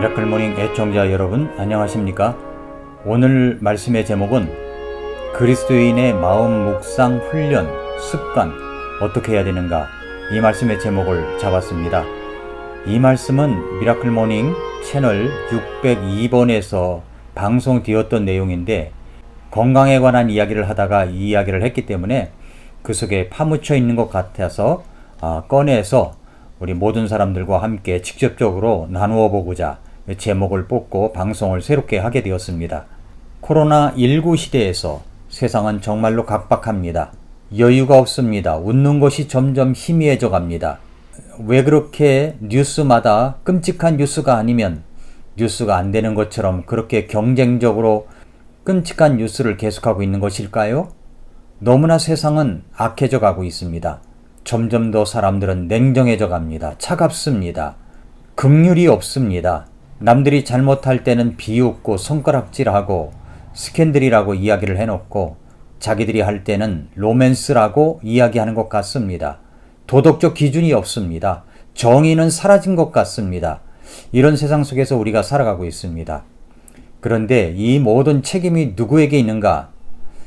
미라클 모닝 애청자 여러분 안녕하십니까? 오늘 말씀의 제목은 그리스도인의 마음 묵상 훈련 습관 어떻게 해야 되는가 이 말씀의 제목을 잡았습니다. 이 말씀은 미라클 모닝 채널 602번에서 방송되었던 내용인데 건강에 관한 이야기를 하다가 이 이야기를 했기 때문에 그 속에 파묻혀 있는 것 같아서 아, 꺼내서 우리 모든 사람들과 함께 직접적으로 나누어 보고자 제목을 뽑고 방송을 새롭게 하게 되었습니다. 코로나19 시대에서 세상은 정말로 각박합니다. 여유가 없습니다. 웃는 것이 점점 희미해져 갑니다. 왜 그렇게 뉴스마다 끔찍한 뉴스가 아니면 뉴스가 안 되는 것처럼 그렇게 경쟁적으로 끔찍한 뉴스를 계속하고 있는 것일까요? 너무나 세상은 악해져 가고 있습니다. 점점 더 사람들은 냉정해져 갑니다. 차갑습니다. 긍휼이 없습니다. 남들이 잘못할 때는 비웃고 손가락질하고 스캔들이라고 이야기를 해놓고 자기들이 할 때는 로맨스라고 이야기하는 것 같습니다. 도덕적 기준이 없습니다. 정의는 사라진 것 같습니다. 이런 세상 속에서 우리가 살아가고 있습니다. 그런데 이 모든 책임이 누구에게 있는가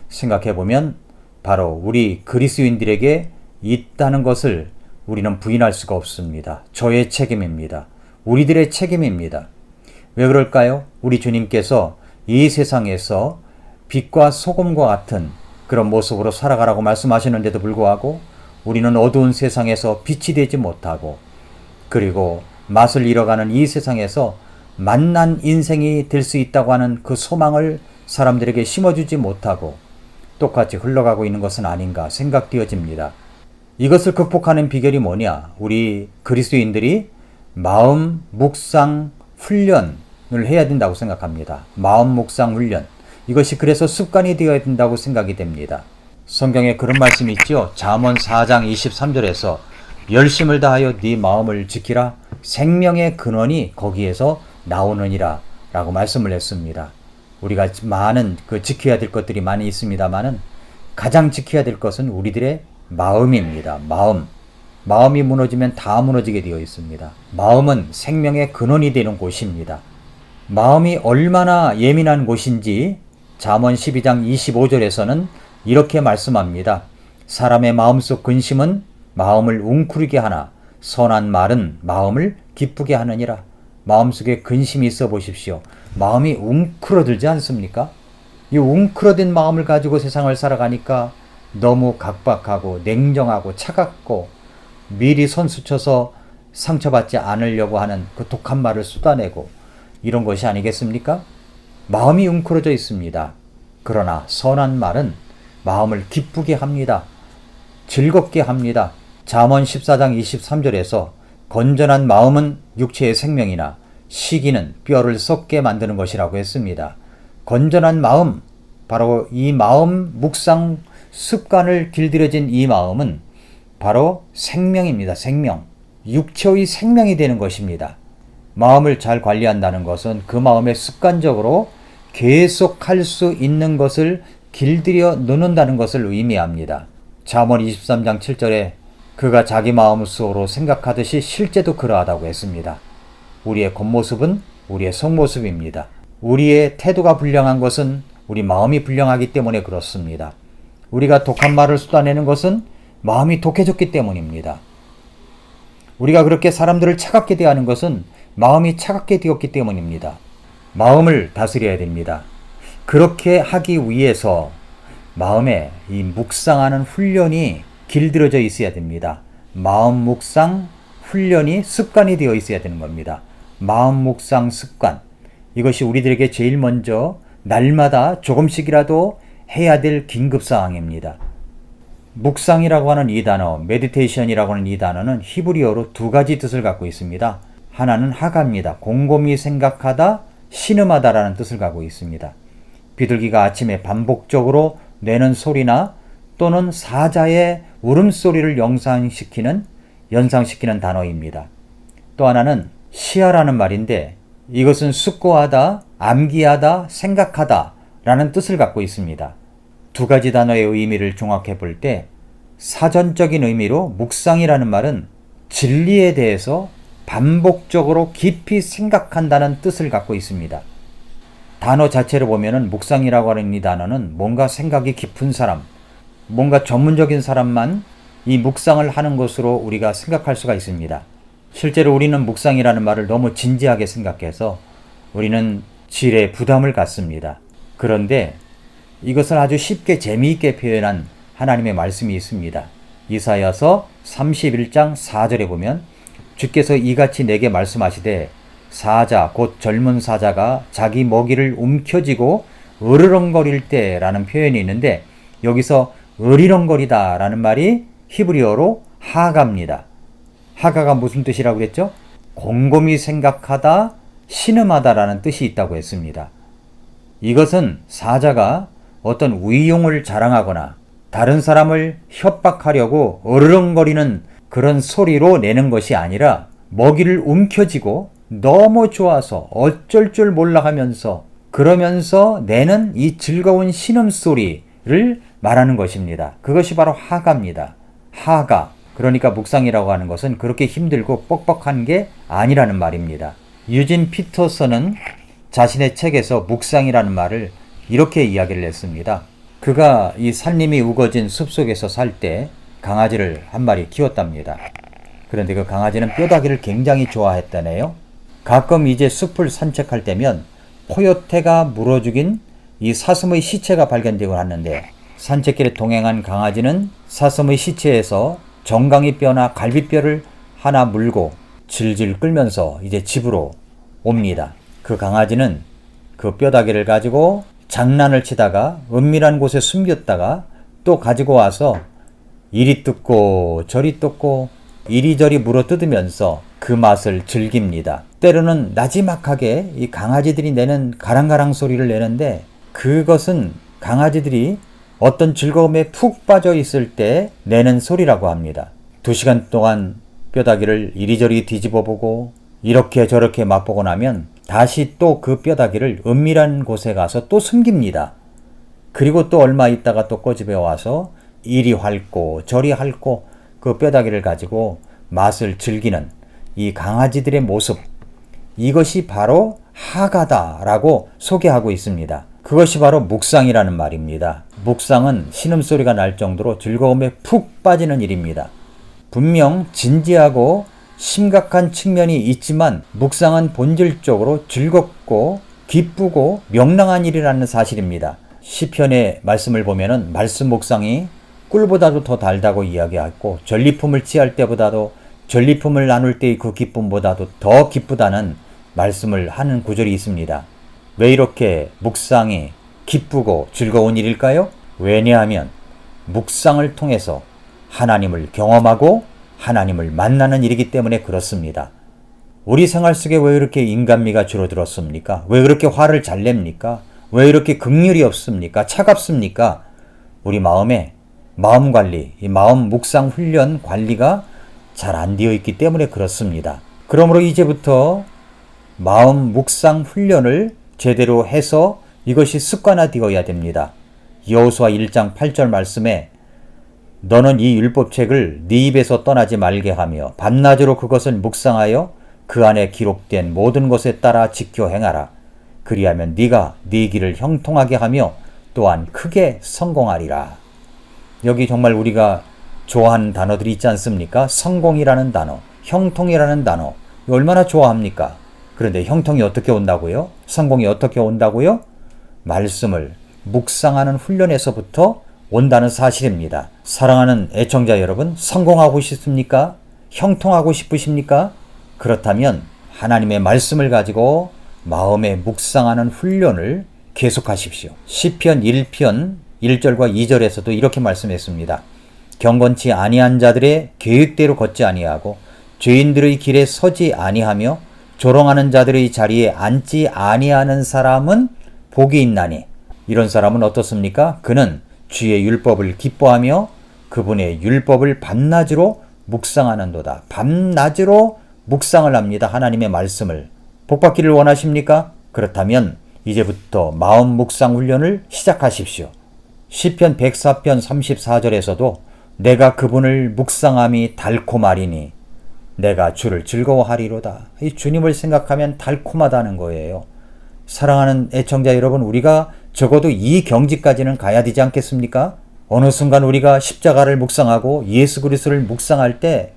생각해 보면 바로 우리 그리스인들에게 있다는 것을 우리는 부인할 수가 없습니다. 저의 책임입니다. 우리들의 책임입니다. 왜 그럴까요? 우리 주님께서 이 세상에서 빛과 소금과 같은 그런 모습으로 살아가라고 말씀하시는데도 불구하고 우리는 어두운 세상에서 빛이 되지 못하고 그리고 맛을 잃어가는 이 세상에서 만난 인생이 될 수 있다고 하는 그 소망을 사람들에게 심어주지 못하고 똑같이 흘러가고 있는 것은 아닌가 생각되어집니다. 이것을 극복하는 비결이 뭐냐? 우리 그리스도인들이 마음 묵상 훈련을 해야 된다고 생각합니다. 마음 묵상 훈련. 이것이 그래서 습관이 되어야 된다고 생각이 됩니다. 성경에 그런 말씀이 있죠. 잠언 4장 23절에서 열심을 다하여 네 마음을 지키라 생명의 근원이 거기에서 나오느니라 라고 말씀을 했습니다. 우리가 많은 그 지켜야 될 것들이 많이 있습니다만은 가장 지켜야 될 것은 우리들의 마음입니다. 마음. 마음이 무너지면 다 무너지게 되어 있습니다. 마음은 생명의 근원이 되는 곳입니다. 마음이 얼마나 예민한 곳인지 잠언 12장 25절에서는 이렇게 말씀합니다. 사람의 마음속 근심은 마음을 웅크리게 하나 선한 말은 마음을 기쁘게 하느니라. 마음속에 근심이 있어 보십시오. 마음이 웅크러들지 않습니까? 이 웅크러든 마음을 가지고 세상을 살아가니까 너무 각박하고 냉정하고 차갑고 미리 선수쳐서 상처받지 않으려고 하는 그 독한 말을 쏟아내고 이런 것이 아니겠습니까? 마음이 웅크러져 있습니다. 그러나 선한 말은 마음을 기쁘게 합니다. 즐겁게 합니다. 잠언 14장 23절에서 건전한 마음은 육체의 생명이나 시기는 뼈를 썩게 만드는 것이라고 했습니다. 건전한 마음, 바로 이 마음 묵상 습관을 길들여진 이 마음은 바로 생명입니다. 생명. 육체의 생명이 되는 것입니다. 마음을 잘 관리한다는 것은 그 마음에 습관적으로 계속할 수 있는 것을 길들여 놓는다는 것을 의미합니다. 잠언 23장 7절에 그가 자기 마음속으로 생각하듯이 실제도 그러하다고 했습니다. 우리의 겉모습은 우리의 속모습입니다. 우리의 태도가 불량한 것은 우리 마음이 불량하기 때문에 그렇습니다. 우리가 독한 말을 쏟아내는 것은 마음이 독해졌기 때문입니다. 우리가 그렇게 사람들을 차갑게 대하는 것은 마음이 차갑게 되었기 때문입니다. 마음을 다스려야 됩니다. 그렇게 하기 위해서 마음에 이 묵상하는 훈련이 길들여져 있어야 됩니다. 마음 묵상 훈련이 습관이 되어 있어야 되는 겁니다. 마음 묵상 습관. 이것이 우리들에게 제일 먼저 날마다 조금씩이라도 해야 될 긴급 사항입니다. 묵상이라고 하는 이 단어, 메디테이션이라고 하는 이 단어는 히브리어로 두 가지 뜻을 갖고 있습니다. 하나는 하가입니다. 곰곰이 생각하다, 신음하다라는 뜻을 갖고 있습니다. 비둘기가 아침에 반복적으로 내는 소리나 또는 사자의 울음소리를 영상시키는 연상시키는 단어입니다. 또 하나는 시야라는 말인데 이것은 숙고하다, 암기하다, 생각하다 라는 뜻을 갖고 있습니다. 두 가지 단어의 의미를 종합해 볼 때 사전적인 의미로 묵상이라는 말은 진리에 대해서 반복적으로 깊이 생각한다는 뜻을 갖고 있습니다. 단어 자체를 보면은 묵상이라고 하는 이 단어는 뭔가 생각이 깊은 사람, 뭔가 전문적인 사람만 이 묵상을 하는 것으로 우리가 생각할 수가 있습니다. 실제로 우리는 묵상이라는 말을 너무 진지하게 생각해서 우리는 질에 부담을 갖습니다. 그런데 이것을 아주 쉽게 재미있게 표현한 하나님의 말씀이 있습니다. 이사야서 31장 4절에 보면 주께서 이같이 내게 말씀하시되 사자 곧 젊은 사자가 자기 먹이를 움켜쥐고 으르렁거릴 때라는 표현이 있는데 여기서 으리렁거리다라는 말이 히브리어로 하가입니다. 하가가 무슨 뜻이라고 그랬죠? 곰곰이 생각하다, 신음하다라는 뜻이 있다고 했습니다. 이것은 사자가 어떤 위용을 자랑하거나 다른 사람을 협박하려고 어르렁거리는 그런 소리로 내는 것이 아니라 먹이를 움켜쥐고 너무 좋아서 어쩔 줄 몰라 하면서 그러면서 내는 이 즐거운 신음소리를 말하는 것입니다. 그것이 바로 하가입니다. 하가. 그러니까 묵상이라고 하는 것은 그렇게 힘들고 뻑뻑한 게 아니라는 말입니다. 유진 피터슨은 자신의 책에서 묵상이라는 말을 이렇게 이야기를 했습니다. 그가 이 산림이 우거진 숲속에서 살 때 강아지를 한 마리 키웠답니다. 그런데 그 강아지는 뼈다귀를 굉장히 좋아했다네요. 가끔 이제 숲을 산책할 때면 포효태가 물어 죽인 이 사슴의 시체가 발견되곤 하는데 산책길에 동행한 강아지는 사슴의 시체에서 정강이 뼈나 갈비뼈를 하나 물고 질질 끌면서 이제 집으로 옵니다. 그 강아지는 그 뼈다귀를 가지고 장난을 치다가 은밀한 곳에 숨겼다가 또 가지고 와서 이리 뜯고 저리 뜯고 이리저리 물어 뜯으면서 그 맛을 즐깁니다. 때로는 나지막하게 이 강아지들이 내는 가랑가랑 소리를 내는데 그것은 강아지들이 어떤 즐거움에 푹 빠져 있을 때 내는 소리라고 합니다. 두 시간 동안 뼈다귀를 이리저리 뒤집어 보고 이렇게 저렇게 맛보고 나면 다시 또 그 뼈다귀를 은밀한 곳에 가서 또 숨깁니다. 그리고 또 얼마 있다가 또 꼬집어 와서 이리 핥고 저리 핥고 그 뼈다귀를 가지고 맛을 즐기는 이 강아지들의 모습 이것이 바로 하가다라고 소개하고 있습니다. 그것이 바로 묵상이라는 말입니다. 묵상은 신음소리가 날 정도로 즐거움에 푹 빠지는 일입니다. 분명 진지하고 심각한 측면이 있지만 묵상은 본질적으로 즐겁고 기쁘고 명랑한 일이라는 사실입니다. 시편의 말씀을 보면은 말씀 묵상이 꿀보다도 더 달다고 이야기하고 전리품을 취할 때보다도 전리품을 나눌 때의 그 기쁨보다도 더 기쁘다는 말씀을 하는 구절이 있습니다. 왜 이렇게 묵상이 기쁘고 즐거운 일일까요? 왜냐하면 묵상을 통해서 하나님을 경험하고 하나님을 만나는 일이기 때문에 그렇습니다. 우리 생활 속에 왜 이렇게 인간미가 줄어들었습니까? 왜 그렇게 화를 잘 냅니까? 왜 이렇게 극률이 없습니까? 차갑습니까? 우리 마음에 마음 관리, 이 마음 묵상 훈련 관리가 잘 안 되어 있기 때문에 그렇습니다. 그러므로 이제부터 마음 묵상 훈련을 제대로 해서 이것이 습관화되어야 됩니다. 여호수아 1장 8절 말씀에 너는 이 율법책을 네 입에서 떠나지 말게 하며 밤낮으로 그것을 묵상하여 그 안에 기록된 모든 것에 따라 지켜 행하라. 그리하면 네가 네 길을 형통하게 하며 또한 크게 성공하리라. 여기 정말 우리가 좋아하는 단어들이 있지 않습니까? 성공이라는 단어, 형통이라는 단어. 얼마나 좋아합니까? 그런데 형통이 어떻게 온다고요? 성공이 어떻게 온다고요? 말씀을 묵상하는 훈련에서부터 온다는 사실입니다. 사랑하는 애청자 여러분, 성공하고 싶습니까? 형통하고 싶으십니까? 그렇다면 하나님의 말씀을 가지고 마음에 묵상하는 훈련을 계속하십시오. 시편 1편 1절과 2절에서도 이렇게 말씀했습니다. 경건치 아니한 자들의 계획대로 걷지 아니하고 죄인들의 길에 서지 아니하며 조롱하는 자들의 자리에 앉지 아니하는 사람은 복이 있나니 이런 사람은 어떻습니까? 그는 주의 율법을 기뻐하며 그분의 율법을 밤낮으로 묵상하는도다. 밤낮으로 묵상을 합니다. 하나님의 말씀을. 복받기를 원하십니까? 그렇다면 이제부터 마음 묵상 훈련을 시작하십시오. 시편 104편 34절에서도 내가 그분을 묵상함이 달콤하리니 내가 주를 즐거워하리로다. 이 주님을 생각하면 달콤하다는 거예요. 사랑하는 애청자 여러분, 우리가 적어도 이 경지까지는 가야 되지 않겠습니까? 어느 순간 우리가 십자가를 묵상하고 예수 그리스도를 묵상할 때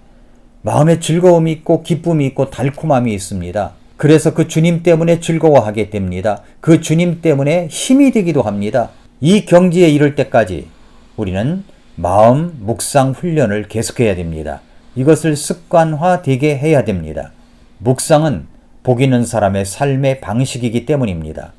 마음에 즐거움이 있고 기쁨이 있고 달콤함이 있습니다. 그래서 그 주님 때문에 즐거워하게 됩니다. 그 주님 때문에 힘이 되기도 합니다. 이 경지에 이를 때까지 우리는 마음 묵상 훈련을 계속해야 됩니다. 이것을 습관화 되게 해야 됩니다. 묵상은 복 있는 사람의 삶의 방식이기 때문입니다.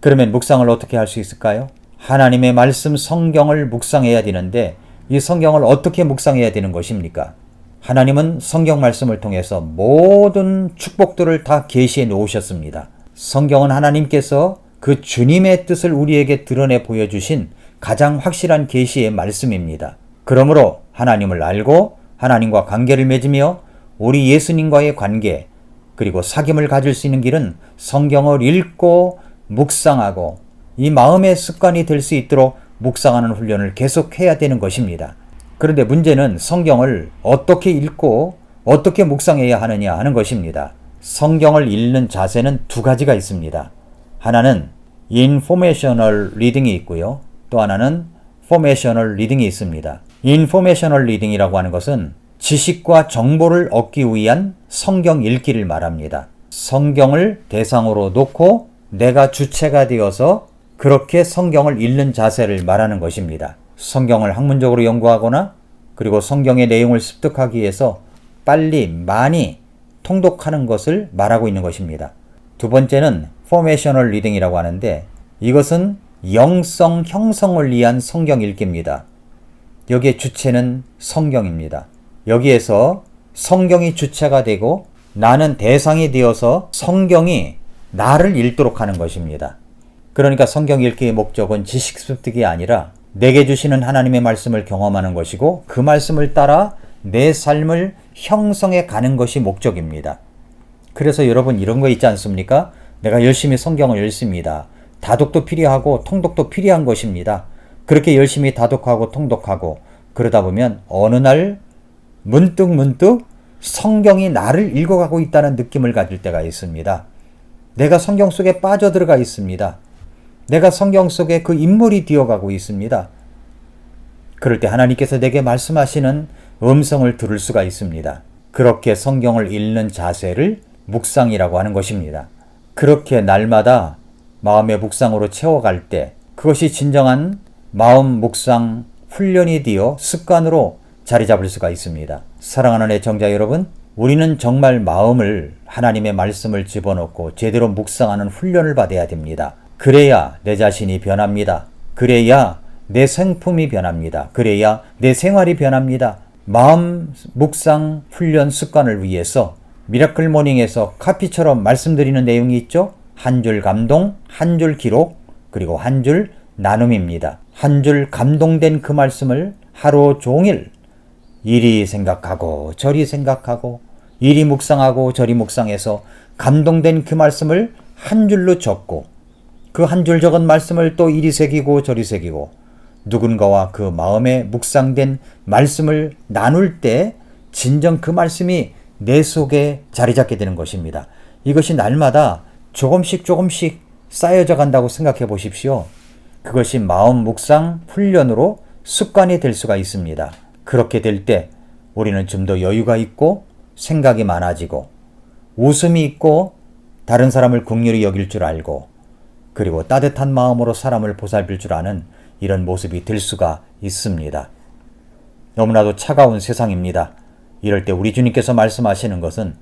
그러면 묵상을 어떻게 할 수 있을까요? 하나님의 말씀 성경을 묵상해야 되는데 이 성경을 어떻게 묵상해야 되는 것입니까? 하나님은 성경 말씀을 통해서 모든 축복들을 다 계시해 놓으셨습니다. 성경은 하나님께서 그 주님의 뜻을 우리에게 드러내 보여주신 가장 확실한 계시의 말씀입니다. 그러므로 하나님을 알고 하나님과 관계를 맺으며 우리 예수님과의 관계 그리고 사귐을 가질 수 있는 길은 성경을 읽고 묵상하고 이 마음의 습관이 될 수 있도록 묵상하는 훈련을 계속해야 되는 것입니다. 그런데 문제는 성경을 어떻게 읽고 어떻게 묵상해야 하느냐 하는 것입니다. 성경을 읽는 자세는 두 가지가 있습니다. 하나는 informational reading이 있고요. 또 하나는 formational reading이 있습니다. informational reading이라고 하는 것은 지식과 정보를 얻기 위한 성경 읽기를 말합니다. 성경을 대상으로 놓고 내가 주체가 되어서 그렇게 성경을 읽는 자세를 말하는 것입니다. 성경을 학문적으로 연구하거나 그리고 성경의 내용을 습득하기 위해서 빨리 많이 통독하는 것을 말하고 있는 것입니다. 두 번째는 포메이셔널 리딩이라고 하는데 이것은 영성 형성을 위한 성경 읽기입니다. 여기에 주체는 성경입니다. 여기에서 성경이 주체가 되고 나는 대상이 되어서 성경이 나를 읽도록 하는 것입니다. 그러니까 성경 읽기의 목적은 지식 습득이 아니라 내게 주시는 하나님의 말씀을 경험하는 것이고 그 말씀을 따라 내 삶을 형성해 가는 것이 목적입니다. 그래서 여러분 이런 거 있지 않습니까? 내가 열심히 성경을 읽습니다. 다독도 필요하고 통독도 필요한 것입니다. 그렇게 열심히 다독하고 통독하고 그러다 보면 어느 날 문득 문득 성경이 나를 읽어가고 있다는 느낌을 가질 때가 있습니다. 내가 성경 속에 빠져들어가 있습니다. 내가 성경 속에 그 인물이 되어가고 있습니다. 그럴 때 하나님께서 내게 말씀하시는 음성을 들을 수가 있습니다. 그렇게 성경을 읽는 자세를 묵상이라고 하는 것입니다. 그렇게 날마다 마음의 묵상으로 채워갈 때 그것이 진정한 마음 묵상 훈련이 되어 습관으로 자리 잡을 수가 있습니다. 사랑하는 애청자 여러분, 우리는 정말 마음을 하나님의 말씀을 집어넣고 제대로 묵상하는 훈련을 받아야 됩니다. 그래야 내 자신이 변합니다. 그래야 내 생품이 변합니다. 그래야 내 생활이 변합니다. 마음 묵상 훈련 습관을 위해서 미라클 모닝에서 카피처럼 말씀드리는 내용이 있죠. 한 줄 감동, 한 줄 기록, 그리고 한 줄 나눔입니다. 한 줄 감동된 그 말씀을 하루 종일 이리 생각하고 저리 생각하고 이리 묵상하고 저리 묵상해서 감동된 그 말씀을 한 줄로 적고 그 한 줄 적은 말씀을 또 이리 새기고 저리 새기고 누군가와 그 마음에 묵상된 말씀을 나눌 때 진정 그 말씀이 내 속에 자리 잡게 되는 것입니다. 이것이 날마다 조금씩 조금씩 쌓여져 간다고 생각해 보십시오. 그것이 마음 묵상 훈련으로 습관이 될 수가 있습니다. 그렇게 될 때 우리는 좀 더 여유가 있고 생각이 많아지고 웃음이 있고 다른 사람을 국률이 여길 줄 알고 그리고 따뜻한 마음으로 사람을 보살필 줄 아는 이런 모습이 될 수가 있습니다. 너무나도 차가운 세상입니다. 이럴 때 우리 주님께서 말씀하시는 것은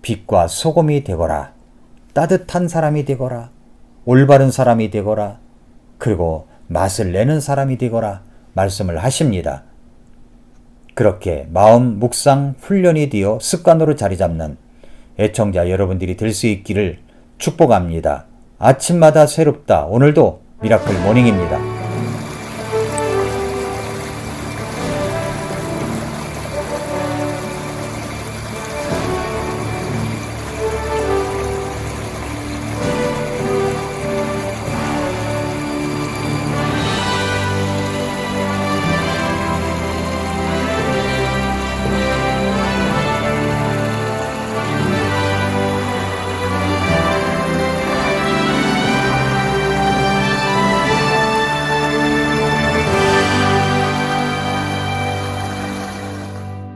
빛과 소금이 되거라. 따뜻한 사람이 되거라. 올바른 사람이 되거라. 그리고 맛을 내는 사람이 되거라. 말씀을 하십니다. 그렇게 마음 묵상 훈련이 되어 습관으로 자리 잡는 애청자 여러분들이 될 수 있기를 축복합니다. 아침마다 새롭다. 오늘도 미라클 모닝입니다.